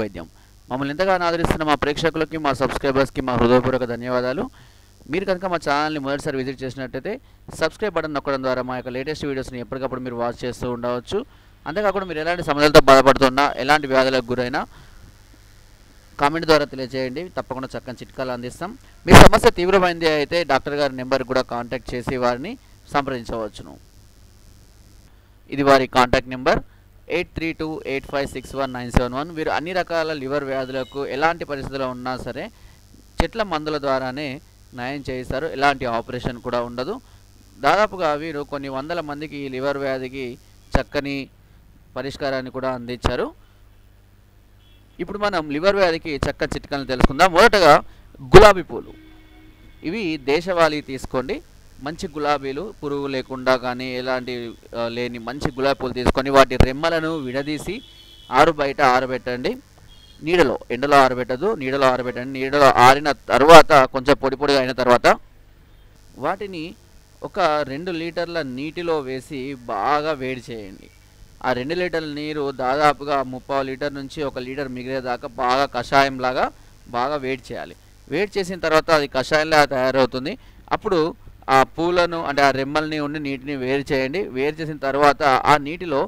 వైద్యం. మమ్మల్ని ఎంతగానో ఆదరిస్తున్న మా ప్రేక్షకులకి మా సబ్స్క్రైబర్స్కి మా హృదయపూర్వక ధన్యవాదాలు. మీరు కనుక మా ఛానల్ని మొదటిసారి విజిట్ చేసినట్టయితే సబ్స్క్రైబ్ బటన్ నొక్కడం ద్వారా మా యొక్క లేటెస్ట్ వీడియోస్ని ఎప్పటికప్పుడు మీరు వాచ్ చేస్తూ ఉండవచ్చు. అంతేకాకుండా మీరు ఎలాంటి సమస్యలతో బాధపడుతున్నా ఎలాంటి వ్యాధులకు గురైనా కామెంట్ ద్వారా తెలియజేయండి. తప్పకుండా చక్కని చిట్కాలు అందిస్తాం. మీ సమస్య తీవ్రమైంది అయితే డాక్టర్ గారి నెంబర్ కూడా కాంటాక్ట్ చేసి వారిని సంప్రదించవచ్చును. ఇది వారి contact number. Eight three two eight five six one nine seven one వీరు అన్ని రకాల లివర్ వ్యాధులకు ఎలాంటి పరిస్థితుల్లో ఉన్నా సరే చెట్ల మందుల ద్వారానే నయం చేయిస్తారు. ఎలాంటి ఆపరేషన్ కూడా ఉండదు. దాదాపుగా వీరు కొన్ని వందల మందికి ఈ లివర్ వ్యాధికి చక్కని పరిష్కారాన్ని కూడా అందించారు. ఇప్పుడు మనం లివర్ వ్యాధికి చక్కని చిట్కాలను తెలుసుకుందాం. మొదటగా గులాబీ పూలు. ఇవి దేశవాళీ తీసుకోండి. మంచి గులాబీలు పురుగు లేకుండా కానీ ఎలాంటి లేని మంచి గులాబీ పూలు తీసుకొని వాటి రెమ్మలను విడదీసి ఆరు బయట ఆరబెట్టండి. నీడలో ఎండలో ఆరబెట్టదు నీడలో ఆరబెట్టండి. నీడలో ఆరిన తర్వాత కొంచెం పొడి పొడిగా అయిన తర్వాత వాటిని ఒక రెండు లీటర్ల నీటిలో వేసి బాగా వేడి చేయండి. ఆ రెండు లీటర్ల నీరు దాదాపుగా ముప్పై లీటర్ నుంచి ఒక లీటర్ మిగిలేదాకా బాగా కషాయంలాగా బాగా వేడి చేయాలి. వేడి చేసిన తర్వాత అది కషాయంలా తయారవుతుంది. అప్పుడు ఆ పూలను అంటే ఆ రెమ్మల్ని ఉండి నీటిని వేరు చేయండి. వేరు చేసిన తర్వాత ఆ నీటిలో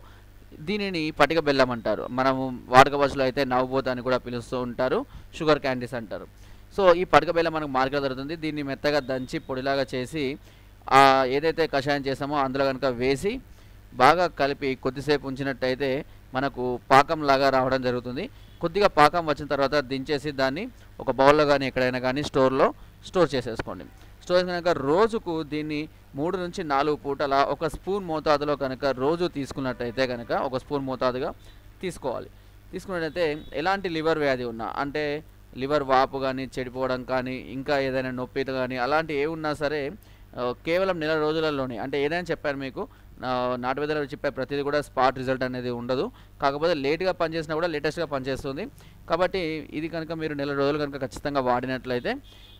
దీనిని పటిక బెల్లం అంటారు. మనము వాడక భాషలో అయితే నవ్వుబోత అని కూడా పిలుస్తూ ఉంటారు. షుగర్ క్యాండీస్ అంటారు. సో ఈ పటిక బెల్లం మనకు మార్కెట్లో దొరుకుతుంది. దీన్ని మెత్తగా దంచి పొడిలాగా చేసి ఆ ఏదైతే కషాయం చేసామో అందులో కనుక వేసి బాగా కలిపి కొద్దిసేపు ఉంచినట్టయితే మనకు పాకం లాగా రావడం జరుగుతుంది. కొద్దిగా పాకం వచ్చిన తర్వాత దించేసి దాన్ని ఒక బౌల్లో కానీ ఎక్కడైనా కానీ స్టోర్లో స్టోర్ చేసేసుకోండి. స్టోరేజ్ కనుక రోజుకు దీన్ని మూడు నుంచి నాలుగు పూటల ఒక స్పూన్ మోతాదులో కనుక రోజు తీసుకున్నట్టయితే కనుక ఒక స్పూన్ మోతాదుగా తీసుకోవాలి. తీసుకున్నట్టయితే ఎలాంటి లివర్ వ్యాధి ఉన్నా అంటే లివర్ వాపు కానీ చెడిపోవడం కానీ ఇంకా ఏదైనా నొప్పి కానీ అలాంటి ఏ ఉన్నా సరే కేవలం నెల రోజులలోనే. అంటే ఏదైనా చెప్పారు మీకు నాటు వేదలో చెప్పే ప్రతిదీ కూడా స్పాట్ రిజల్ట్ అనేది ఉండదు. కాకపోతే లేట్గా పనిచేసినా కూడా లేటెస్ట్గా పనిచేస్తుంది. కాబట్టి ఇది కనుక మీరు నెల రోజులు కనుక ఖచ్చితంగా వాడినట్లయితే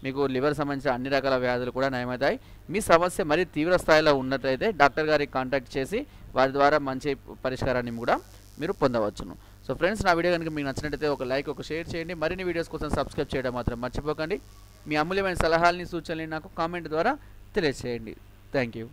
మీకు లివర్ సంబంధించిన అన్ని రకాల వ్యాధులు కూడా నయమవుతాయి. మీ సమస్య మరీ తీవ్ర స్థాయిలో ఉన్నట్లయితే డాక్టర్ గారికి కాంటాక్ట్ చేసి వారి ద్వారా మంచి పరిష్కారాన్ని కూడా మీరు పొందవచ్చును. సో ఫ్రెండ్స్ నా వీడియో కనుక మీకు నచ్చినట్లయితే ఒక లైక్ ఒక షేర్ చేయండి. మరిన్ని వీడియోస్ కోసం సబ్స్క్రైబ్ చేయడం మాత్రం మర్చిపోకండి. మీ అమూల్యమైన సలహాలని సూచనలు నాకు కామెంట్ ద్వారా తెలియజేయండి థ్యాంక్ యూ.